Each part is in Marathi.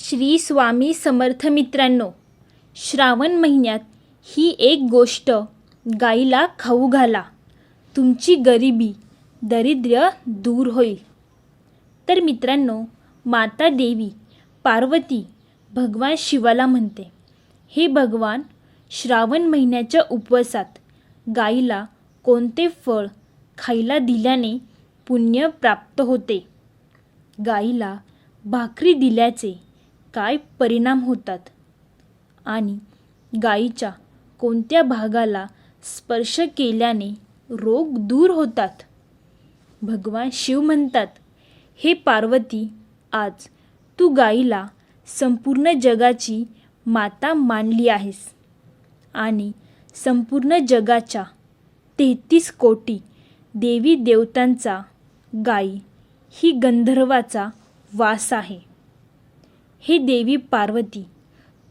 श्री स्वामी समर्थ मित्रांनो श्रावण महिन्यात ही एक गोष्ट गाईला खाऊ घाला. तुमची गरिबी दरिद्र्य दूर होईल. तर मित्रांनो माता देवी पार्वती भगवान शिवाला म्हणते हे भगवान श्रावण महिन्याच्या उपवासात गाईला कोणते फळ खायला दिल्याने पुण्य प्राप्त होते? गाईला भाकरी दिल्याचे काय परिणाम होतात? आणि गाईच्या कोणत्या भागाला स्पर्श केल्याने रोग दूर होतात? भगवान शिव म्हणतात हे पार्वती आज तू गाईला संपूर्ण जगाची माता मानली आहेस. आणि संपूर्ण जगाच्या तेहतीस कोटी देवी देवतांचा गाई ही गंधर्वाचा वास आहे. हे देवी पार्वती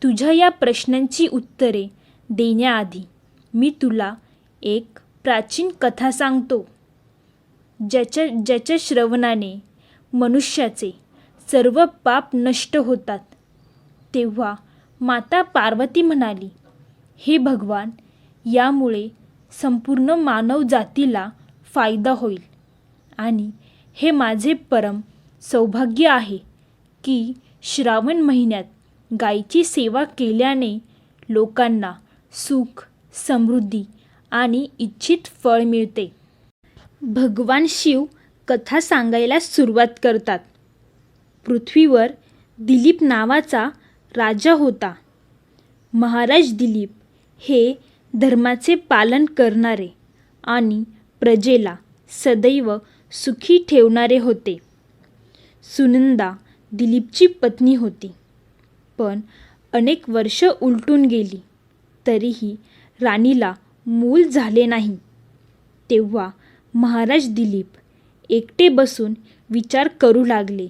तुझ्या या प्रश्नांची उत्तरे देण्याआधी मी तुला एक प्राचीन कथा सांगतो. ज्याच्या ज्याच्या श्रवणाने मनुष्याचे सर्व पाप नष्ट होतात. तेव्हा माता पार्वती म्हणाली हे भगवान यामुळे संपूर्ण मानव जातीला फायदा होईल आणि हे माझे परम सौभाग्य आहे की श्रावण महिन्यात गायीची सेवा केल्याने लोकांना सुख समृद्धी आणि इच्छित फळ मिळते. भगवान शिव कथा सांगायला सुरुवात करतात. पृथ्वीवर दिलीप नावाचा राजा होता. महाराज दिलीप हे धर्माचे पालन करणारे आणि प्रजेला सदैव सुखी ठेवणारे होते. सुनंदा दिलीपची पत्नी होती. पण अनेक वर्ष उलटून गेली. तरीही राणीला मूल झाले नाही. तेव्हा महाराज दिलीप एकटे बसून विचार करू लागले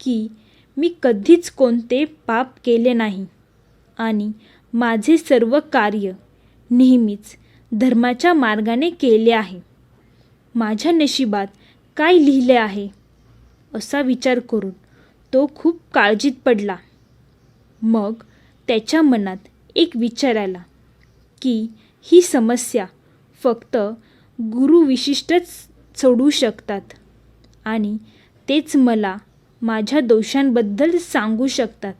की मी कधीच कोणते पाप केले नाही आणि माझे सर्व कार्य नेहमीच धर्माच्या मार्गाने केले आहे. माझ्या नशिबात काय लिहिले आहे? असा विचार करून तो खूप काळजीत पडला. मग त्याच्या मनात एक विचार आला की ही समस्या फक्त गुरु विशिष्टच सोडू शकतात आणि तेच मला माझ्या दोषांबद्दल सांगू शकतात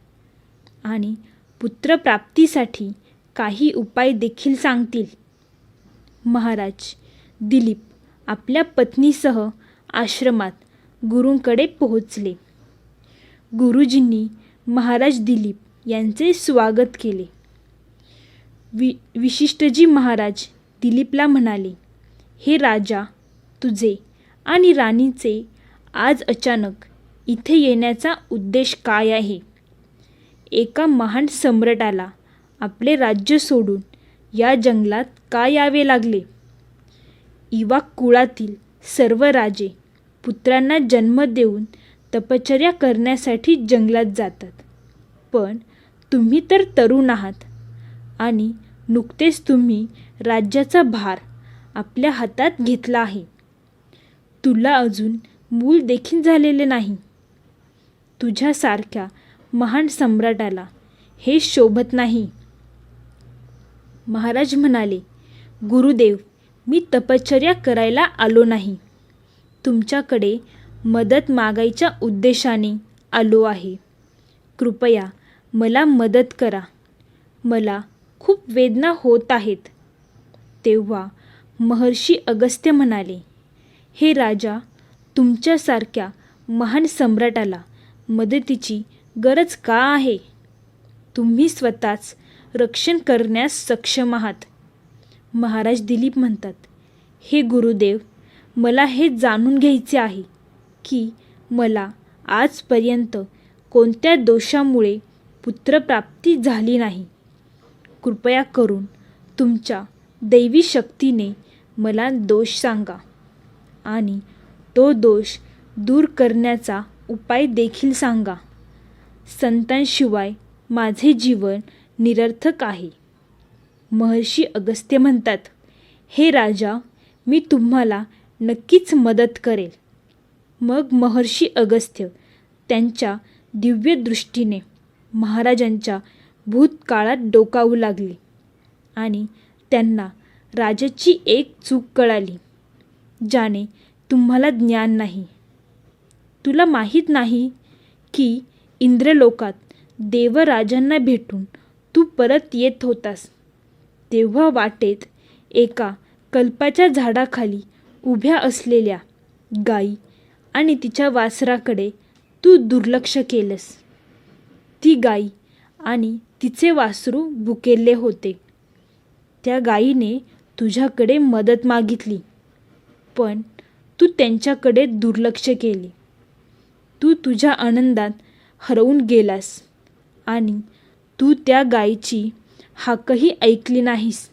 आणि पुत्रप्राप्तीसाठी काही उपाय देखील सांगतील. महाराज दिलीप आपल्या पत्नीसह आश्रमात गुरूंकडे पोहोचले. गुरुजींनी महाराज दिलीप यांचे स्वागत केले. वि विशिष्टजी महाराज दिलीपला म्हणाले हे राजा तुझे आणि राणीचे आज अचानक इथे येण्याचा उद्देश काय आहे? एका महान सम्राटाला आपले राज्य सोडून या जंगलात का यावे लागले? इवा कुळातील सर्व राजे पुत्रांना जन्म देऊन तपश्चर्या करण्यासाठी जंगलात जातात. पण तुम्ही तर तरुण आहात आणि नुकतेच तुम्ही राज्याचा भार आपल्या हातात घेतला आहे. तुला अजून मूल देखील झालेले नाही. तुझ्यासारख्या महान सम्राटाला हे शोभत नाही. महाराज म्हणाले गुरुदेव मी तपश्चर्या करायला आलो नाही. तुमच्याकडे मदत मागायच्या उद्देशाने आलो आहे. कृपया मला मदत करा. मला खूप वेदना होत आहेत. तेव्हा महर्षी अगस्त्य म्हणाले हे राजा तुमच्यासारख्या महान सम्राटाला मदतीची गरज का आहे? तुम्ही स्वतःच रक्षण करण्यास सक्षम आहात. महाराज दिलीप म्हणतात हे गुरुदेव मला हे जाणून घ्यायचे आहे. की मला आजपर्यंत कोणत्या दोषामुळे पुत्रप्राप्ती झाली नाही. कृपया करून तुमच्या दैवी शक्तीने मला दोष सांगा आणि तो दोष दूर करण्याचा उपाय देखील सांगा. संतांशिवाय माझे जीवन निरर्थक आहे. महर्षी अगस्त्य म्हणतात हे राजा मी तुम्हाला नक्कीच मदत करेल. मग महर्षी अगस्त्य त्यांच्या दिव्यदृष्टीने महाराजांच्या भूतकाळात डोकावू लागले आणि त्यांना राजाची एक चूक कळाली ज्याने तुम्हाला ज्ञान नाही. तुला माहीत नाही की इंद्रलोकात देवराजांना भेटून तू परत येत होतास. तेव्हा वाटेत एका कल्पाच्या झाडाखाली उभ्या असलेल्या गाई आणि तिच्या वासराकडे तू दुर्लक्ष केलंस. ती गाई आणि तिचे वासरू बुकेले होते. त्या गाईने तुझ्याकडे मदत मागितली पण तू त्यांच्याकडे दुर्लक्ष केले. तू तुझ्या आनंदात हरवून गेलास आणि तू त्या गायीची हाकही ऐकली नाहीस.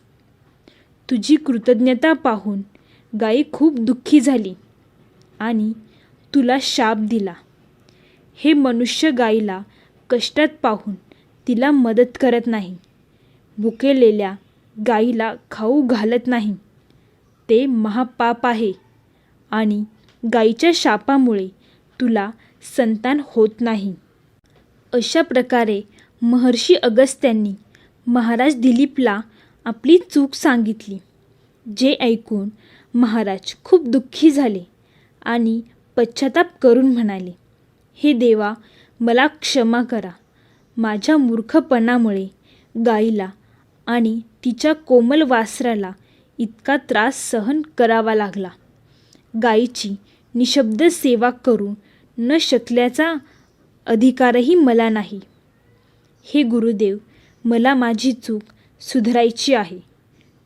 तुझी कृतज्ञता पाहून गाई खूप दुःखी झाली आणि तुला शाप दिला. हे मनुष्य गाईला कष्टात पाहून तिला मदत करत नाही. भुकेलेल्या गाईला खाऊ घालत नाही. ते महापाप आहे आणि गाईच्या शापामुळे तुला संतान होत नाही. अशा प्रकारे महर्षी अगस्त्यांनी महाराज दिलीपला आपली चूक सांगितली जे ऐकून महाराज खूप दुःखी झाले आणि पश्चाताप करून म्हणाले हे देवा मला क्षमा करा. माझ्या मूर्खपणामुळे गाईला आणि तिच्या कोमल वासराला इतका त्रास सहन करावा लागला. गायीची निशब्द सेवा करू न शकल्याचा अधिकारही मला नाही. हे गुरुदेव मला माझी चूक सुधारायची आहे.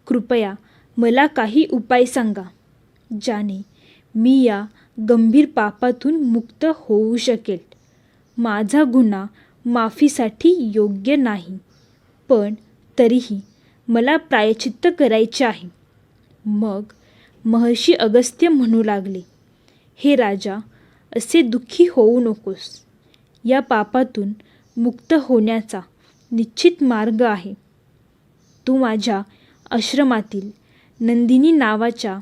कृपया मला काही उपाय सांगा ज्याने मी या गंभीर पापातून मुक्त होऊ शकेल. माझा गुन्हा माफीसाठी योग्य नाही. पण तरीही मला प्रायचित्त करायचे आहे. मग महर्षी अगस्त्य म्हणू लागले हे राजा असे दुःखी होऊ नकोस. या पापातून मुक्त होण्याचा निश्चित मार्ग आहे. तू माझ्या आश्रमातील नंदिनी नावाच्या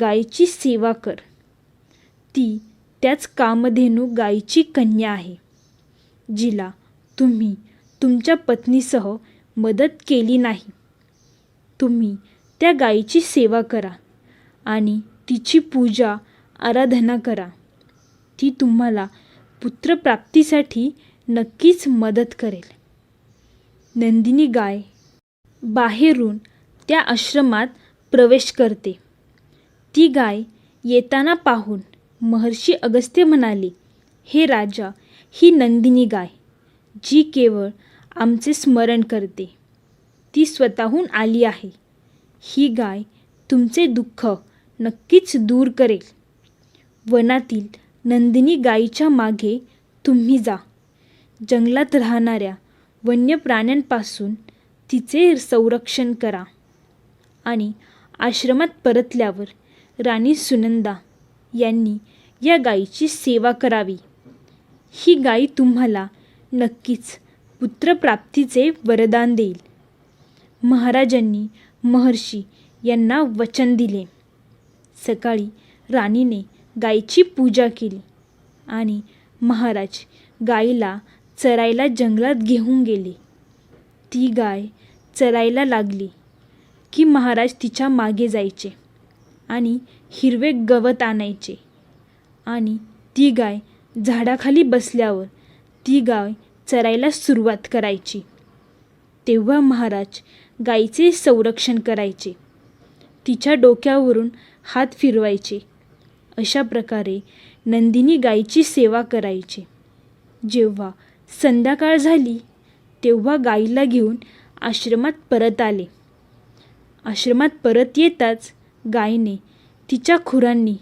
गायीची सेवा कर. ती त्याच कामधेनू गायीची कन्या आहे जिला तुम्ही तुमच्या पत्नीसह मदत केली नाही. तुम्ही त्या गायीची सेवा करा आणि तिची पूजा आराधना करा. ती तुम्हाला पुत्रप्राप्तीसाठी नक्कीच मदत करेल. नंदिनी गाय बाहेरून त्या आश्रमात प्रवेश करते. ती गाय येताना पाहून महर्षी अगस्त्य म्हणाले हे राजा ही नंदिनी गाय जी केवळ आमचे स्मरण करते ती स्वतःहून आली आहे. ही गाय तुमचे दुःख नक्कीच दूर करेल. वनातील नंदिनी गायीच्या मागे तुम्ही जा. जंगलात राहणाऱ्या वन्य प्राण्यांपासून तिचे संरक्षण करा. आणि आश्रमात परतल्यावर राणी सुनंदा यांनी या गायीची सेवा करावी. ही गाय तुम्हाला नक्कीच पुत्रप्राप्तीचे वरदान देईल. महाराजांनी महर्षी यांना वचन दिले. सकाळी राणीने गायीची पूजा केली आणि महाराज गायीला चरायला जंगलात घेऊन गेले. ती गाय चरायला लागली की महाराज तिच्यामागे जायचे आणि हिरवे गवत आणायचे. आणि ती गाय झाडाखाली बसल्यावर ती गाय चरायला सुरुवात करायची. तेव्हा महाराज गायीचे संरक्षण करायचे. तिच्या डोक्यावरून हात फिरवायचे. अशा प्रकारे नंदिनी गायीची सेवा करायचे. जेव्हा संध्याकाळ झाली तेव्हा गाईला घेऊन आश्रमात परत आले. आश्रमात परत येताच गायीने तिच्या खुरांनी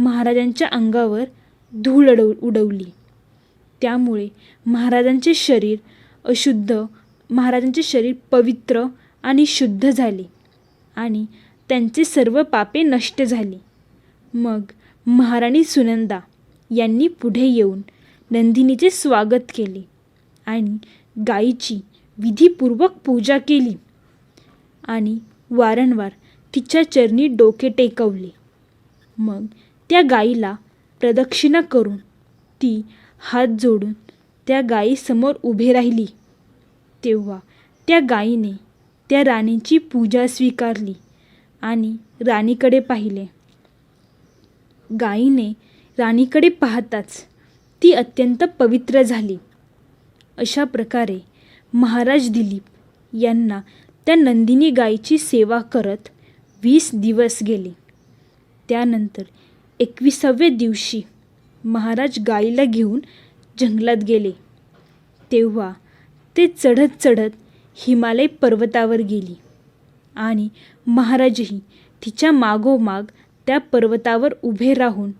महाराजांच्या अंगावर धूळ अडव उडवली. त्यामुळे महाराजांचे शरीर अशुद्ध महाराजांचे शरीर पवित्र आणि शुद्ध झाले आणि त्यांचे सर्व पापे नष्ट झाली. मग महाराणी सुनंदा यांनी पुढे येऊन नंदिनीचे स्वागत केले आणि गायीची विधीपूर्वक पूजा केली आणि वारंवार तिच्या चरणी डोके टेकवले. मग त्या गाईला प्रदक्षिणा करून ती हात जोडून त्या गाईसमोर उभे राहिली. तेव्हा त्या गाईने त्या राणीची पूजा स्वीकारली आणि राणीकडे पाहिले. गाईने राणीकडे पाहताच ती अत्यंत पवित्र झाली. अशा प्रकारे महाराज दिलीप यांना त्या नंदिनी गाईची सेवा करत वीस दिवस गेले. त्यानंतर एकविसाव्या दिवशी महाराज गायीला घेऊन जंगलात गेले. तेव्हा ते चढत चढत हिमालय पर्वतावर गेली आणि महाराजही तिच्या मागोमाग त्या पर्वतावर उभे राहून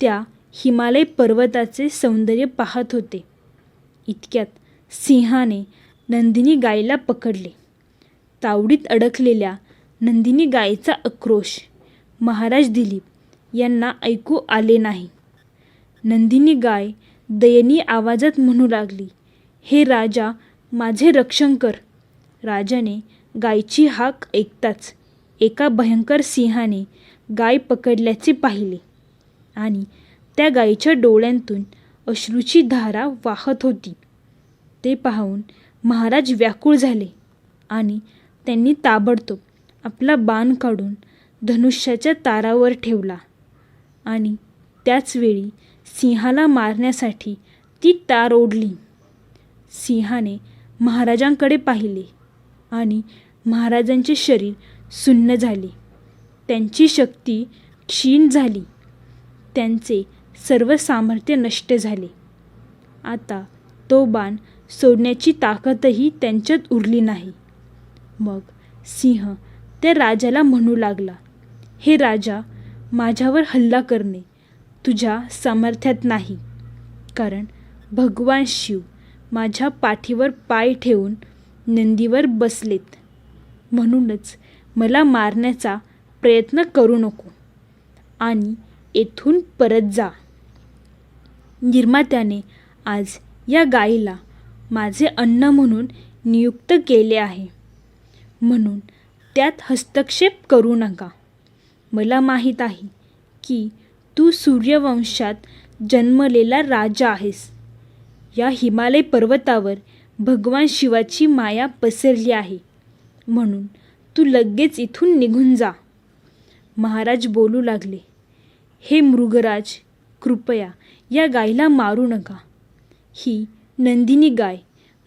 त्या हिमालय पर्वताचे सौंदर्य पाहत होते. इतक्यात सिंहाने नंदिनी गायीला पकडले. तावडीत अडकलेल्या नंदिनी गायीचा आक्रोश महाराज दिलीप यांना ऐकू आले नाही. नंदिनी गाय दयनीय आवाजात म्हणू लागली हे राजा माझे रक्षण कर राजाने गायची हाक ऐकताच एका भयंकर सिंहाने गाय पकडल्याचे पाहिले आणि त्या गायीच्या डोळ्यांतून अश्रूची धारा वाहत होती. ते पाहून महाराज व्याकुळ झाले आणि त्यांनी ताबडतोब आपला बाण काढून धनुष्याच्या तारावर ठेवला. आणि त्याचवेळी सिंहाला मारण्यासाठी ती तार ओढली. सिंहाने महाराजांकडे पाहिले आणि महाराजांचे शरीर सुन्न झाले. त्यांची शक्ती क्षीण झाली. त्यांचे सर्व सामर्थ्य नष्ट झाले. आता तो बाण सोडण्याची ताकदही त्यांच्यात उरली नाही. मग सिंह त्या राजाला म्हणू लागला हे राजा माझ्यावर हल्ला करणे तुझ्या सामर्थ्यात नाही. कारण भगवान शिव माझ्या पाठीवर पाय ठेवून नंदीवर बसलेत. म्हणूनच मला मारण्याचा प्रयत्न करू नको आणि येथून परत जा. निर्मात्याने आज या गायीला माझे अन्न म्हणून नियुक्त केले आहे. म्हणून त्यात हस्तक्षेप करू नका. मला माहीत आहे की तू सूर्यवंशात जन्मलेला राजा आहेस. या हिमालय पर्वतावर भगवान शिवाची माया पसरली आहे. म्हणून तू लगेच इथून निघून जा. महाराज बोलू लागले हे मृगराज कृपया या गायीला मारू नका. ही नंदिनी गाय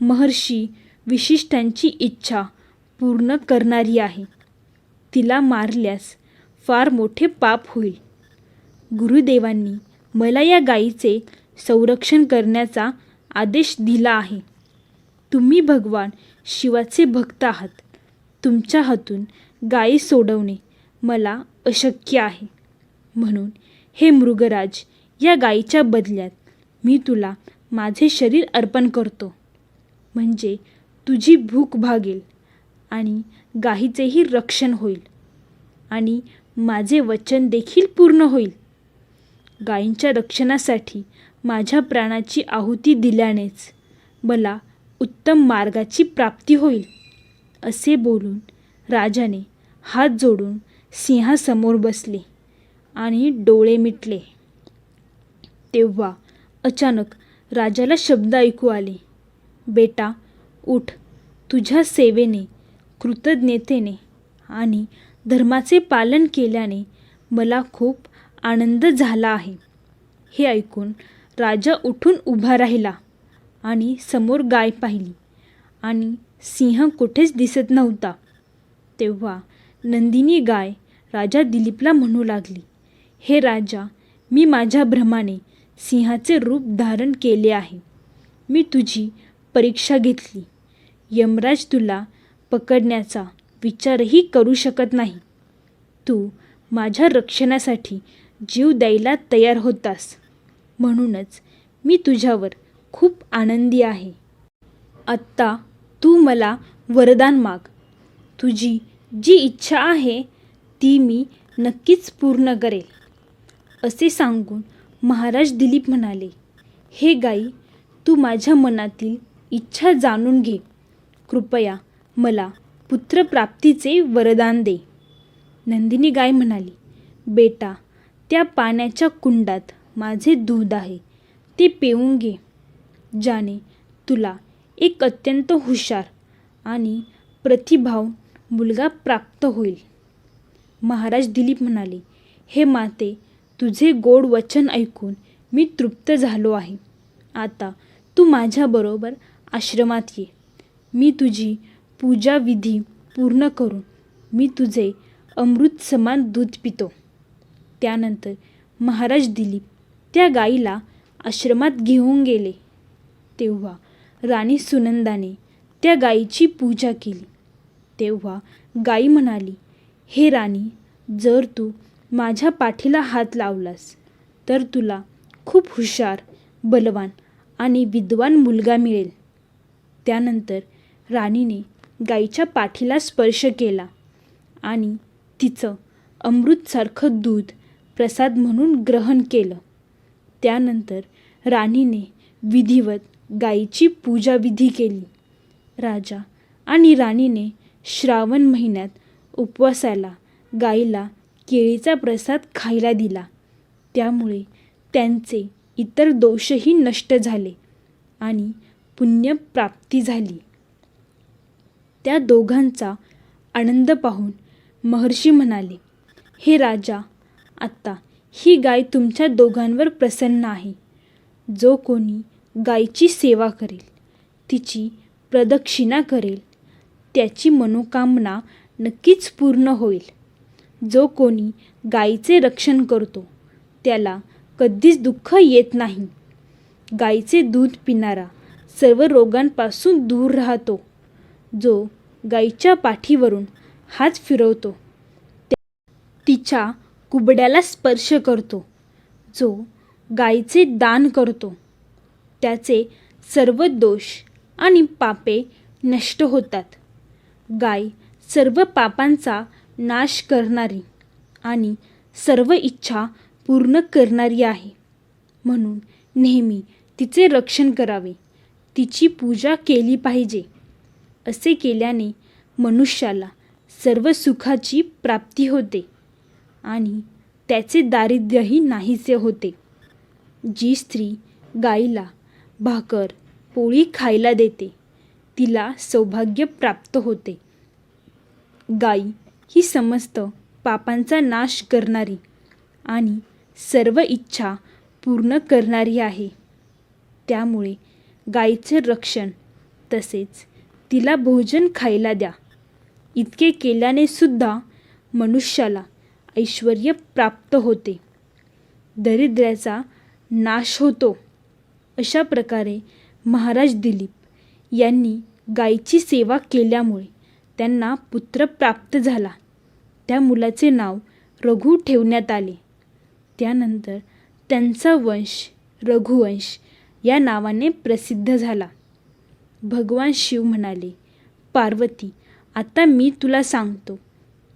महर्षी विशिष्टांची इच्छा पूर्ण करणारी आहे. तिला मारल्यास फार मोठे पाप होईल. गुरुदेवांनी मला या गायीचे संरक्षण करण्याचा आदेश दिला आहे. तुम्ही भगवान शिवाचे भक्त आहात. तुमच्या हातून गायी सोडवणे मला अशक्य आहे. म्हणून हे मृगराज या गायीच्या बदल्यात मी तुला माझे शरीर अर्पण करतो. म्हणजे तुझी भूक भागेल आणि गायीचेही रक्षण होईल. आणि माझे वचन देखील पूर्ण होईल. गायींच्या रक्षणासाठी माझ्या प्राणाची आहुती दिल्यानेच मला उत्तम मार्गाची प्राप्ती होईल असे बोलून राजाने हात जोडून सिंहासमोर बसले आणि डोळे मिटले. तेव्हा अचानक राजाला शब्द ऐकू आले बेटा उठ. तुझ्या सेवेने कृतज्ञतेने आणि धर्माचे पालन केल्याने मला खूप आनंद झाला आहे. हे ऐकून राजा उठून उभा राहिला आणि समोर गाय पाहिली आणि सिंह कुठेच दिसत नव्हता. तेव्हा नंदिनी गाय राजा दिलीपला म्हणू लागली हे राजा मी माझ्या भ्रमाने सिंहाचे रूप धारण केले आहे. मी तुझी परीक्षा घेतली. यमराज तुला पकडण्याचा विचारही करू शकत नाही. तू माझ्या रक्षणासाठी जीव द्यायला तयार होतास. म्हणूनच मी तुझ्यावर खूप आनंदी आहे. आत्ता तू मला वरदान माग. तुझी जी इच्छा आहे ती मी नक्कीच पूर्ण करेल. असे सांगून महाराज दिलीप म्हणाले हे गाई तू माझ्या मनातील इच्छा जाणून घे. कृपया मला पुत्रप्राप्तीचे वरदान दे. नंदिनी गाय म्हणाली बेटा त्या पाण्याच्या कुंडात माझे दूध आहे ते पिऊन घे. ज्याने तुला एक अत्यंत हुशार आणि प्रतिभाव मुलगा प्राप्त होईल. महाराज दिलीप म्हणाले हे माते तुझे गोड वचन ऐकून मी तृप्त झालो आहे. आता तू माझ्याबरोबर आश्रमात ये. मी तुझी पूजाविधी पूर्ण करून मी तुझे अमृत समान दूध पितो. त्यानंतर महाराज दिलीप त्या गाईला आश्रमात घेऊन गेले. तेव्हा राणी सुनंदाने त्या गाईची पूजा केली. तेव्हा गाई म्हणाली हे राणी जर तू माझ्या पाठीला हात लावलास तर तुला खूप हुशार बलवान आणि विद्वान मुलगा मिळेल. त्यानंतर राणीने गाईच्या पाठीला स्पर्श केला आणि तिचं अमृतसारखं दूध प्रसाद म्हणून ग्रहण केलं. त्यानंतर राणीने विधिवत गाईची पूजाविधी केली. राजा आणि राणीने श्रावण महिन्यात उपवासाला गाईला केळीचा प्रसाद खायला दिला. त्यामुळे त्यांचे इतर दोषही नष्ट झाले आणि पुण्यप्राप्ती झाली. त्या दोघांचा आनंद पाहून महर्षी म्हणाले हे राजा आत्ता ही गाय तुमच्या दोघांवर प्रसन्न आहे. जो कोणी गायीची सेवा करेल तिची प्रदक्षिणा करेल त्याची मनोकामना नक्कीच पूर्ण होईल. जो कोणी गायीचे रक्षण करतो त्याला कधीच दुःख येत नाही. गायीचे दूध पिणारा सर्व रोगांपासून दूर राहतो. जो गाईच्या पाठीवरून हात फिरवतो तिच्या कुबड्याला स्पर्श करतो जो गायीचे दान करतो. त्याचे सर्व दोष आणि पापे नष्ट होतात. गाय सर्व पापांचा नाश करणारी आणि सर्व इच्छा पूर्ण करणारी आहे. म्हणून नेहमी तिचे रक्षण करावे. तिची पूजा केली पाहिजे. असे केल्याने मनुष्याला सर्व सुखाची प्राप्ती होते आणि त्याचे दारिद्र्यही नाहीसे होते. जी स्त्री गाईला भाकर पोळी खायला देते तिला सौभाग्य प्राप्त होते. गाई ही समस्त पापांचा नाश करणारी आणि सर्व इच्छा पूर्ण करणारी आहे. त्यामुळे गायीचे रक्षण तसेच तिला भोजन खायला द्या. इतके केल्याने सुद्धा मनुष्याला ऐश्वर प्राप्त होते. दरिद्र्याचा नाश होतो. अशा प्रकारे महाराज दिलीप यांनी गायची सेवा केल्यामुळे त्यांना पुत्र प्राप्त झाला. त्या मुलाचे नाव रघु ठेवण्यात आले. त्यानंतर त्यांचा वंश रघुवंश या नावाने प्रसिद्ध झाला. भगवान शिव म्हणाले पार्वती आता मी तुला सांगतो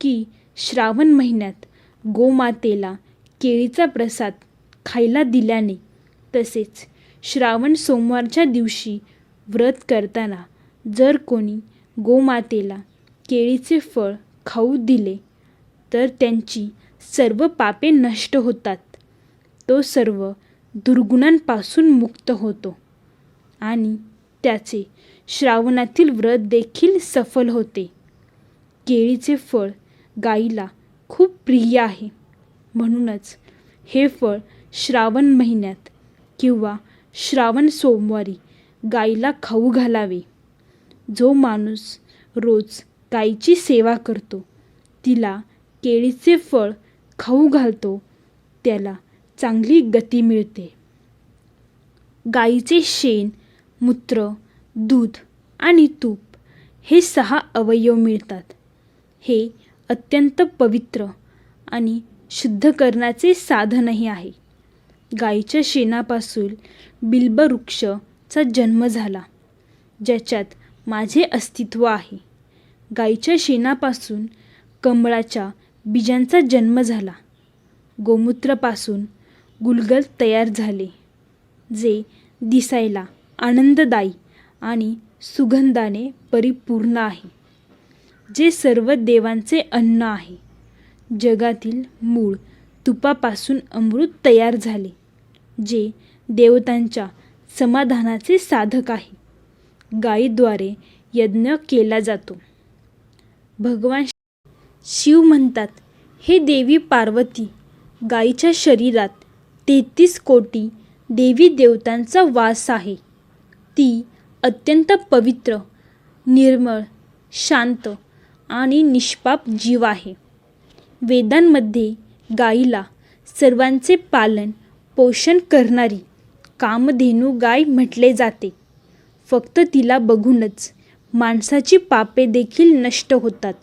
की श्रावण महिन्यात गोमातेला केळीचा प्रसाद खायला दिल्याने तसेच श्रावण सोमवारच्या दिवशी व्रत करताना जर कोणी गोमातेला केळीचे फळ खाऊ दिले तर त्यांची सर्व पापे नष्ट होतात. तो सर्व दुर्गुणांपासून मुक्त होतो आणि त्याचे श्रावणातील व्रत देखील सफल होते. केळीचे फळ गाईला खूप प्रिय आहे. म्हणूनच हे फळ श्रावण महिन्यात किंवा श्रावण सोमवारी गाईला खाऊ घालावे. जो माणूस रोज गाईची सेवा करतो तिला केळीचे फळ खाऊ घालतो त्याला चांगली गती मिळते. गाईचे शेण मूत्र दूध आणि तूप हे सहा अवयव मिळतात. हे अत्यंत पवित्र आणि शुद्ध करण्याचे साधनही आहे. गाईच्या शेणापासून बिल्बवृक्षचा जन्म झाला ज्याच्यात माझे अस्तित्व आहे. गाईच्या शेणापासून कमळाच्या बीजांचा जन्म झाला. गोमूत्रापासून गुलगल तयार झाले जे दिसायला आनंददायी आणि सुगंधाने परिपूर्ण आहे. जे सर्व देवांचे अन्न आहे. जगातील मूळ तुपापासून अमृत तयार झाले जे देवतांच्या समाधानाचे साधक आहे. गायीद्वारे यज्ञ केला जातो. भगवान शिव म्हणतात हे देवी पार्वती गायीच्या शरीरात तेहतीस कोटी देवी देवतांचा वास आहे. ती अत्यंत पवित्र निर्मळ शांत आणि निष्पाप जीव आहे. वेदांमध्ये गायीला सर्वांचे पालन पोषण करणारी कामधेनू गाय म्हटले जाते. फक्त तिला बघूनच माणसाची पापे देखील नष्ट होतात.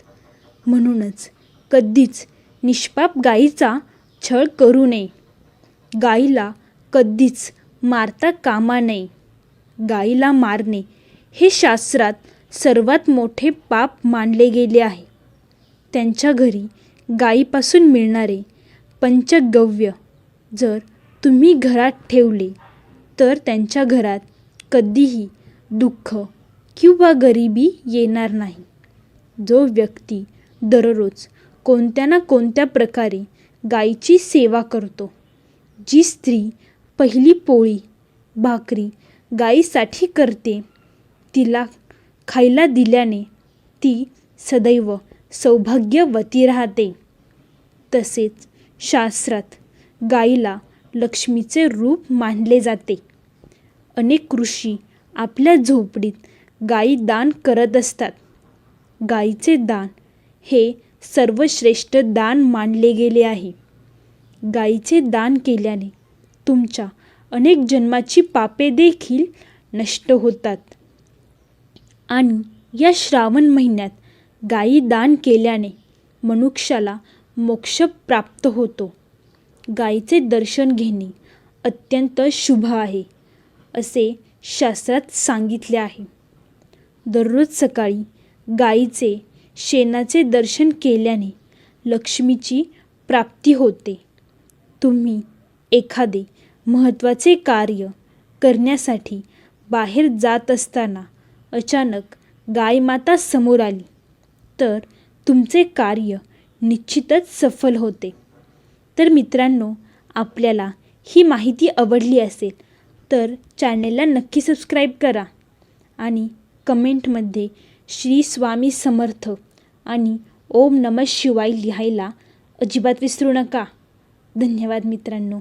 म्हणूनच कधीच निष्पाप गायीचा छळ करू नये. गायीला कधीच मारता कामा नये. गायीला मारणे हे शास्त्रात सर्वात मोठे पाप मानले गेले आहे. त्यांच्या घरी गायीपासून मिळणारे पंचगव्य जर तुम्ही घरात ठेवले तर त्यांच्या घरात कधीही दुःख किंवा गरिबी येणार नाही. जो व्यक्ती दररोज कोणत्या ना कोणत्या प्रकारे गायीची सेवा करतो जी स्त्री पहिली पोळी भाकरी गायीसाठी करते. तिला खायला दिल्याने ती सदैव सौभाग्यवती राहते. तसेच शास्त्रात गायीला लक्ष्मीचे रूप मानले जाते. अनेक ऋषी आपल्या झोपडीत गायी दान करत असतात. गायीचे दान हे सर्वश्रेष्ठ दान मानले गेले आहे. गायीचे दान केल्याने तुमच्या अनेक जन्माची पापे देखील नष्ट होतात. आणि या श्रावण महिन्यात गायी दान केल्याने मनुष्याला मोक्ष प्राप्त होतो. गायीचे दर्शन घेणे अत्यंत शुभ आहे असे शास्त्रात सांगितले आहे. दररोज सकाळी गायीचे शेणाचे दर्शन केल्याने लक्ष्मीची प्राप्ती होते. तुम्ही एखादे महत्त्वाचे कार्य करण्यासाठी बाहेर जात असताना अचानक गायमाता समोर आली. तर तुमचे कार्य निश्चितच सफल होते. तर मित्रांनो आपल्याला ही माहिती आवडली असेल तर चॅनेलला नक्की सबस्क्राईब करा आणि कमेंटमध्ये श्री स्वामी समर्थ आणि ओम नमः शिवाय लिहायला अजिबात विसरू नका. धन्यवाद मित्रांनो.